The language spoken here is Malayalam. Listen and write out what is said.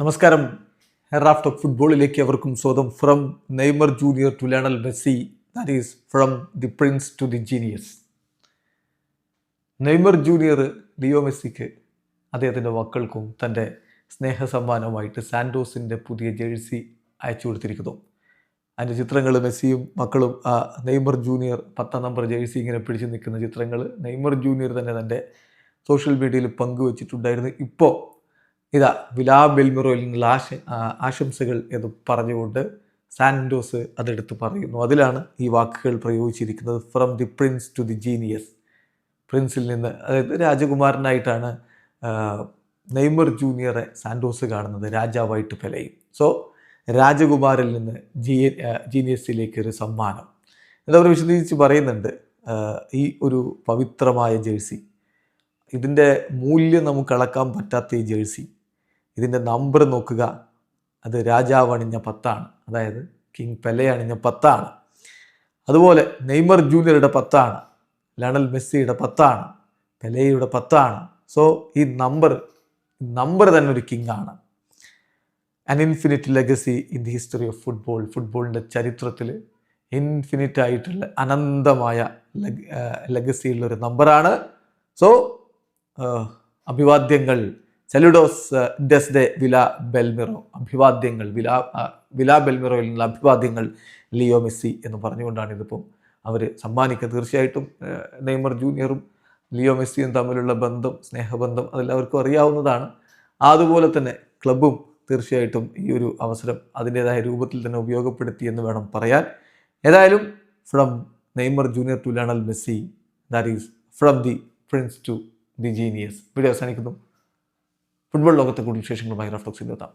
നമസ്കാരം. ഹെറാഫ്റ്റ് ഓഫ് ഫുട്ബോളിലേക്ക് അവർക്കും സ്വാഗതം. From Neymar junior to Lionel Messi that is from the prince to the genius Neymar junior Leo മെസ്സിക്ക് അദ്ദേഹത്തിന്റെ മക്കൾക്കും തന്റെ സ്നേഹ സമ്മാനമായിട്ട് സാൻഡോസിന്റെ പുതിയ ജേഴ്സി അയച്ചു കൊടുത്തിരിക്കുന്നു. അതിന്റെ ചിത്രങ്ങൾ മെസ്സിയും മക്കളും ആ നെയ്മർ ജൂനിയർ പത്താം നമ്പർ ജേഴ്സി ഇങ്ങനെ പിടിച്ചു നിൽക്കുന്ന ചിത്രങ്ങൾ നെയ്മർ ജൂനിയർ തന്നെ തന്റെ സോഷ്യൽ മീഡിയയിൽ പങ്കുവച്ചിട്ടുണ്ടായിരുന്നു. ഇപ്പോൾ ഇതാ വിലാ ബെൽമിറോയിൽ നിന്നുള്ള ആശ ആശംസകൾ എന്ന് പറഞ്ഞുകൊണ്ട് സാൻഡോസ് അതെടുത്ത് പറയുന്നു. അതിലാണ് ഈ വാക്കുകൾ പ്രയോഗിച്ചിരിക്കുന്നത്. From the prince to the genius പ്രിൻസിൽ നിന്ന് അതായത് രാജകുമാരനായിട്ടാണ് നെയ്മർ ജൂനിയറെ സാൻഡോസ് കാണുന്നത്. രാജാവായിട്ട് പെലയും. സോ രാജകുമാരിൽ നിന്ന് ജി ജീനിയസിലേക്ക് ഒരു സമ്മാനം. എന്നവർ വിശദീകരിച്ച് പറയുന്നുണ്ട്. ഈ ഒരു പവിത്രമായ ജേഴ്സി. ഇതിന്റെ മൂല്യം നമുക്ക് അളക്കാൻ പറ്റാത്ത ഈ ജേഴ്സി. ഇതിന്റെ നമ്പർ നോക്കുക. അത് രാജാവ് അണിഞ്ഞ പത്താണ്. അതായത് കിങ് പെലെ അണിഞ്ഞ പത്താണ്. അതുപോലെ നെയ്മർ ജൂനിയറുടെ പത്താണ്. ലണൽ മെസ്സിയുടെ പത്താണ്. പെലെയുടെ പത്താണ്. സോ ഈ നമ്പർ നമ്പർ തന്നെ ഒരു കിങ് ആണ്. An infinite legacy in the history of football ഫുട്ബോളിന്റെ ചരിത്രത്തിൽ ഇൻഫിനിറ്റ് ആയിട്ടുള്ള അനന്തമായ ലെഗസിയുള്ള ഒരു നമ്പറാണ്. സോ അഭിവാദ്യങ്ങൾ. സെലുഡോസ് ഡെസ് ഡെ വില ബെൽമിറോ അഭിവാദ്യങ്ങൾ വില വില ബെൽമിറോയിൽ നിന്നുള്ള അഭിവാദ്യങ്ങൾ ലിയോ മെസ്സി എന്ന് പറഞ്ഞുകൊണ്ടാണ് ഇതിപ്പം അവർ സമ്മാനിക്കുക. തീർച്ചയായിട്ടും നെയ്മർ ജൂനിയറും ലിയോ മെസ്സിയും തമ്മിലുള്ള ബന്ധം സ്നേഹബന്ധം അതെല്ലാവർക്കും അറിയാവുന്നതാണ്. അതുപോലെ തന്നെ ക്ലബും തീർച്ചയായിട്ടും ഈ ഒരു അവസരം അതിന്റെതായ രൂപത്തിൽ തന്നെ ഉപയോഗപ്പെടുത്തി എന്ന് വേണം പറയാൻ. ഏതായാലും from Neymar junior to Lionel Messi that is from the prince to the genius video അവസാനിക്കുന്നു. ഫുട്ബോൾ ലോകത്തെ കൂടുതൽ വിശേഷങ്ങളുമായി റഫ്ലോക്സിൽ എത്താം.